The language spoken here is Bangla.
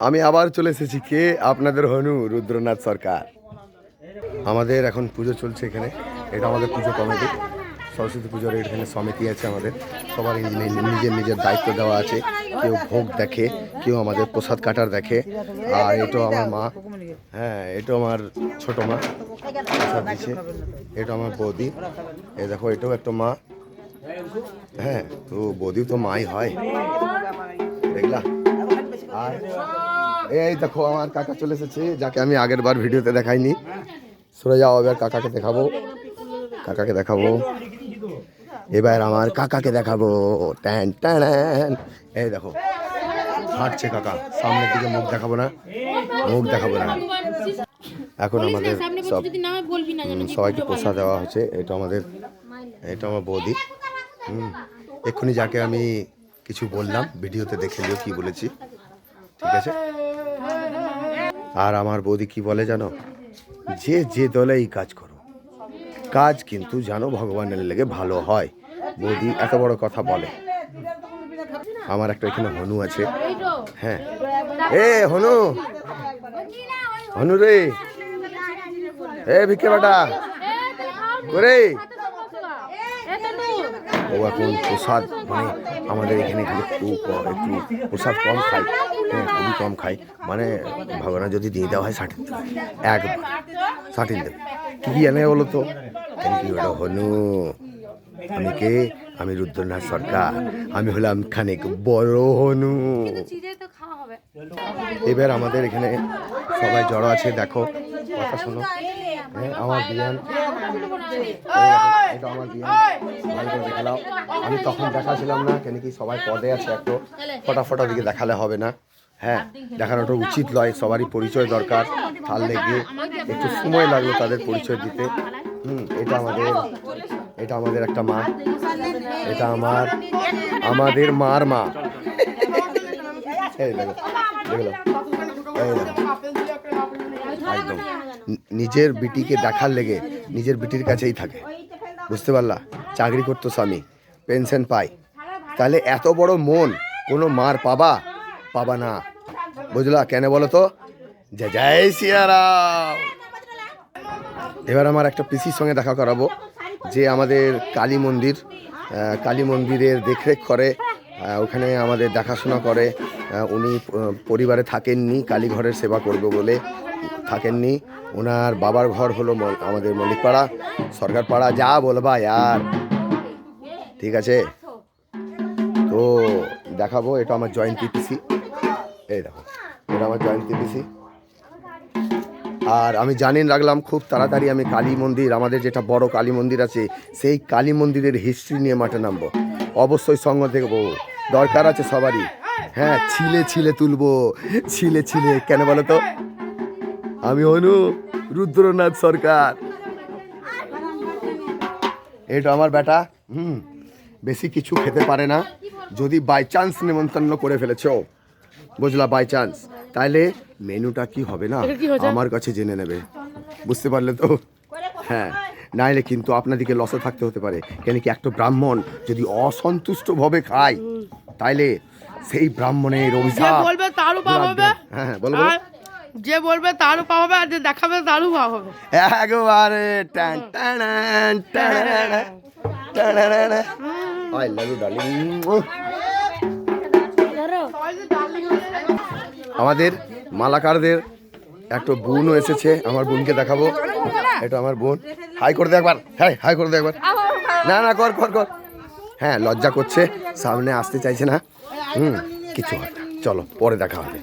আমি আবার চলে এসেছি কে? আপনাদের হনু, রুদ্রনাথ সরকার। আমাদের এখন পুজো চলছে এখানে। এটা আমাদের পুজো কমিটি। সরস্বতী পুজোর এখানে সমিতি আছে আমাদের। সবার নিজের নিজের দায়িত্ব দেওয়া আছে। কেউ ভোগ দেখে, কেউ আমাদের প্রসাদ কাটার দেখে। আর এটাও আমার মা। হ্যাঁ এটাও আমার ছোট মা। প্রসাদ দিচ্ছে। এটা আমার বৌদি। এ দেখো, এটাও একটা মা। হ্যাঁ তো বৌদিও তো মাই হয়। দেখলা? আর এই দেখো আমার কাকা চলে এসেছে যাকে আমি আগের বার ভিডিওতে দেখাইনি। সরে যাও এবার কাকাকে দেখাবো। কাকাকে দেখাবো। এবার আমার কাকাকে দেখাবো। ট্যান ট্যান। এই দেখো হাঁটছে কাকা। সামনের দিকে মুখ দেখাবো না মুখ দেখাবো না। এখন আমাদের সব সবাইকে প্রসাদ দেওয়া হচ্ছে। এটা আমাদের এটা আমার বৌদি। হুম এক্ষুনি যাকে আমি কিছু বললাম ভিডিওতে দেখে নিও কি বলেছি। ঠিক আছে? আর আমার বৌদি কি বলে জানো? যে যে দলেই কাজ করো, কাজ কিন্তু জানো ভগবানের লেগে ভালো হয়। বৌদি এত বড় কথা বলে। আমার একটা এখানে হনু আছে। হ্যাঁ। এ, হনু! হনু রে! এ, ভিক্ষে বাটা! ও এখন প্রসাদ মানে আমাদের এখানে ক- একটু প্রসাদ কম খাই। হ্যাঁ খুবই কম খাই। মানে ভগবান যদি দিয়ে দেওয়া হয় ষাটিন একবার ষাটিন দেবে কি কি এনে বলো তো? থ্যাংক ইউ এটা হনু। আমি কে? আমি রুদ্রনাথ সরকার। আমি হলাম খানিক বড় হনু। এবার আমাদের এখানে সবাই জড়ো আছে দেখো। কথা শোনো। হ্যাঁ, আমার বিয়ান। এটা আমার বিয়ান ভালো করে দেখে আমি তখন দেখাছিলাম না কেন কি সবাই পদে আছে একটু ফটাফটা দিকে দেখালে হবে না হ্যাঁ দেখানোটা উচিত নয় সবারই পরিচয় দরকার তার লেগে একটু সময় লাগল তাদের পরিচয় দিতে হুম এটা আমাদের এটা আমাদের একটা মা এটা আমার আমাদের মার মা এই দেখো। নিজের বিটিকে দেখার লেগে নিজের বিটির কাছেই থাকে। বুঝতে পারলা? চাকরি করতো স্বামী, পেনশন পায়। তাহলে এত বড় মন কোনো মার পাবা? পাবা না। বুঝলা কেন বলো তো? জয় জয় সিয়ারাম। এবার আমার একটা পিসির সঙ্গে দেখা করাবো, যে আমাদের কালী মন্দির কালী মন্দিরের দেখরেখ করে ওখানে আমাদের দেখাশোনা করে উনি পরিবারে থাকেননি, কালীঘরের সেবা করবে বলে। থাকেননি। ওনার বাবার ঘর হলো আমাদের মল্লিকপাড়া, সরকারপাড়া, যা বলবা আর ঠিক আছে? তো দেখাবো, এটা আমার জয়ন্তী পিসি এই দেখো, এটা আমার জয়ন্তী পিসি আর আমি জানিন রাখলাম, খুব তাড়াতাড়ি আমি কালী মন্দির, আমাদের যেটা বড় কালী মন্দির আছে, সেই কালী মন্দিরের হিস্ট্রি নিয়ে মাঠে নামবো। অবশ্যই সঙ্গ দেখব দরকার আছে সবারই। হ্যাঁ ছিলে ছিলে তুলবো। ছিলে ছিলে, কেন বলো তো? আমি অনু রুদ্রনাথ সরকার। এটা আমার বেটা হুম বেশি কিছু খেতে পারে না। যদি বাই চান্স নেমন্তন্ন করে ফেলেছ বুঝলা বাই চান্স তাহলে মেনুটা কি হবে না? আমার কাছে জেনে নেবে। বুঝতে পারলে তো? হ্যাঁ নাইলে কিন্তু আপনাদেরকে লসে থাকতে হতে পারে। কেন কি একটা ব্রাহ্মণ যদি অসন্তুষ্টভাবে খায় তাইলে সেই ব্রাহ্মণের অভিশাপ পাপ হবে। হ্যাঁ হ্যাঁ বলো যে বলবে তারও পাপ হবে, আর যে দেখাবে তারও পাপ হবে। একবারে টান টান টান টান আই লাভ ইউ ডার্লিং আমাদের মালাকারদের একটা বোনও এসেছে, আমার বোনকে দেখাবো। এটা আমার বোন। হাই করে দে একবার। হ্যাঁ হাই করে দে একবার। না না, কর কর কর। হ্যাঁ লজ্জা করছে। সামনে আসতে চাইছে না। হুম, কিছু হয় না। চলো, পরে দেখা হবে।